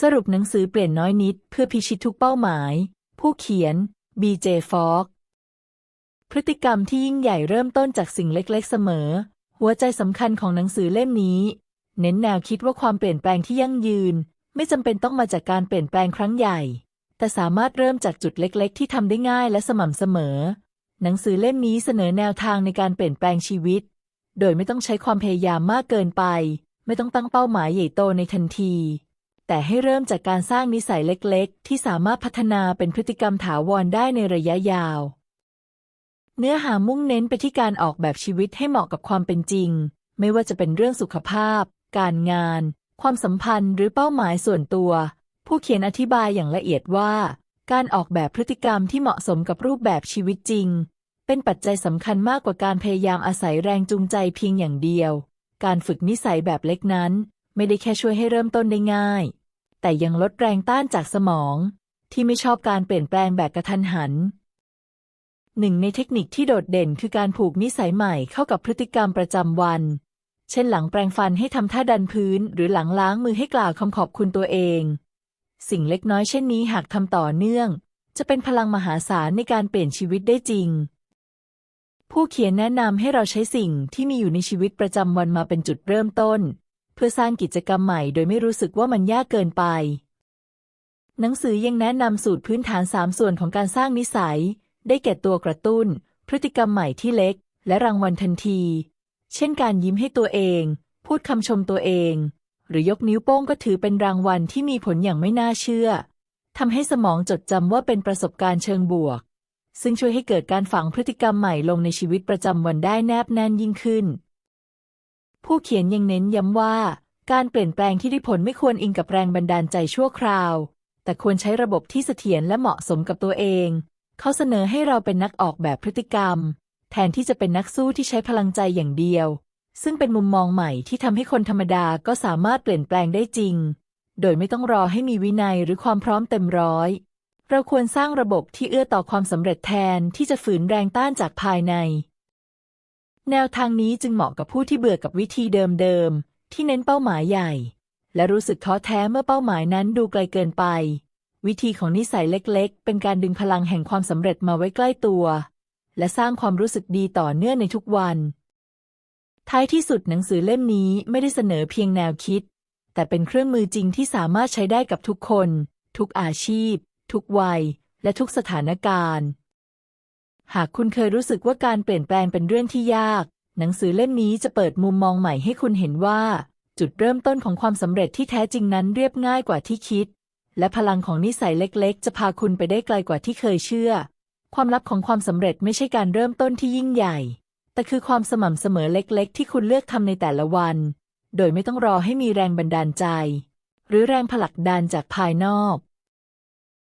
สรุปหนังสือเปลี่ยนน้อยนิดเพื่อพิชิตทุกเป้าหมาย ผู้เขียน B.J. Fogg พฤติกรรมที่ยิ่งใหญ่เริ่มต้นจากสิ่งเล็กๆ เสมอ หัวใจสำคัญของหนังสือเล่มนี้ เน้นแนวคิดว่าความเปลี่ยนแปลงที่ยั่งยืน ไม่จำเป็นต้องมาจากการเปลี่ยนแปลงครั้งใหญ่ แต่สามารถเริ่มจากจุดเล็กๆ ที่ทำได้ง่ายและสม่ำเสมอ หนังสือเล่มนี้เสนอแนวทางในการเปลี่ยนแปลงชีวิต โดยไม่ต้องใช้ความพยายามมากเกินไป ไม่ต้องตั้งเป้าหมายใหญ่โตในทันที แต่ให้เริ่มจากการสร้างนิสัยเล็กๆ ที่สามารถพัฒนาเป็นพฤติกรรมถาวรได้ในระยะยาว เนื้อหามุ่งเน้นไปที่การออกแบบชีวิตให้เหมาะกับความเป็นจริง ไม่ว่าจะเป็นเรื่องสุขภาพ การงาน ความสัมพันธ์หรือเป้าหมายส่วนตัว ผู้เขียนอธิบายอย่างละเอียดว่า การออกแบบพฤติกรรมที่เหมาะสมกับรูปแบบชีวิตจริง เป็นปัจจัยสำคัญมากกว่าการพยายามอาศัยแรงจูงใจเพียงอย่างเดียว การฝึกนิสัยแบบเล็กนั้น ไม่ได้แค่ช่วยให้เริ่มต้นได้ง่าย แต่ยังลดแรงต้านจากสมอง ที่ไม่ชอบการเปลี่ยนแปลงแบบกระทันหันหนึ่งในเทคนิคที่โดดเด่นคือการผูกนิสัยใหม่เข้ากับพฤติกรรมประจำวัน เช่นหลังแปรงฟันให้ทำท่าดันพื้น หรือหลังล้างมือให้กล่าวคำขอบคุณตัวเอง สิ่งเล็กน้อยเช่นนี้หากทำต่อเนื่อง จะเป็นพลังมหาศาลในการเปลี่ยนชีวิตได้จริง ผู้เขียนแนะนำให้เราใช้สิ่งที่มีอยู่ในชีวิตประจำวันมาเป็นจุดเริ่มต้น เพื่อสร้างกิจกรรมใหม่โดยไม่รู้สึกว่ามันยากเกินไป หนังสือยังแนะนำสูตรพื้นฐานสามส่วนของการสร้างนิสัย ได้แก่ตัวกระตุ้น พฤติกรรมใหม่ที่เล็ก และรางวัลทันที เช่นการยิ้มให้ตัวเอง พูดคำชมตัวเอง หรือยกนิ้วโป้งก็ถือเป็นรางวัลที่มีผลอย่างไม่น่าเชื่อทำให้สมองจดจำว่าเป็นประสบการณ์เชิงบวก ซึ่งช่วยให้เกิดการฝังพฤติกรรมใหม่ลงในชีวิตประจำวันได้แนบแน่นยิ่งขึ้น ผู้เขียนยังเน้นย้ำว่า การเปลี่ยนแปลงที่ได้ผลไม่ควรอิงกับแรงบันดาลใจชั่วคราว แต่ควรใช้ระบบที่เสถียรและเหมาะสมกับตัวเอง เขาเสนอให้เราเป็นนักออกแบบพฤติกรรม แทนที่จะเป็นนักสู้ที่ใช้พลังใจอย่างเดียว ซึ่งเป็นมุมมองใหม่ที่ทำให้คนธรรมดาก็สามารถเปลี่ยนแปลงได้จริง โดยไม่ต้องรอให้มีวินัยหรือความพร้อมเต็มร้อยเราควรสร้างระบบที่เอื้อต่อความสำเร็จแทนที่จะฝืนแรงต้านจากภายใน แนวทางนี้จึงเหมาะกับผู้ที่เบื่อกับวิธีเดิมๆ ที่เน้นเป้าหมายใหญ่ และรู้สึกท้อแท้เมื่อเป้าหมายนั้นดูไกลเกินไป วิธีของนิสัยเล็กๆ เป็นการดึงพลังแห่งความสำเร็จมาไว้ใกล้ตัว และสร้างความรู้สึกดีต่อเนื่องในทุกวัน ท้ายที่สุดหนังสือเล่มนี้ไม่ได้เสนอเพียงแนวคิด แต่เป็นเครื่องมือจริงที่สามารถใช้ได้กับทุกคน ทุกอาชีพ ทุกวัย และทุกสถานการณ์ หากคุณเคยรู้สึกว่าการเปลี่ยนแปลงเป็นเรื่องที่ยาก หนังสือเล่มนี้จะเปิดมุมมองใหม่ให้คุณเห็นว่า จุดเริ่มต้นของความสำเร็จที่แท้จริงนั้นเรียบง่ายกว่าที่คิด และพลังของนิสัยเล็ก ๆ จะพาคุณไปได้ไกลกว่าที่เคยเชื่อ ความลับของความสำเร็จไม่ใช่การเริ่มต้นที่ยิ่งใหญ่ แต่คือความสม่ำเสมอเล็ก ๆ ที่คุณเลือกทำในแต่ละวัน โดยไม่ต้องรอให้มีแรงบันดาลใจ หรือแรงผลักดันจากภายนอก